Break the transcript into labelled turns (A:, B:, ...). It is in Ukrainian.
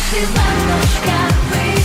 A: Вишиваночка, вишиваночка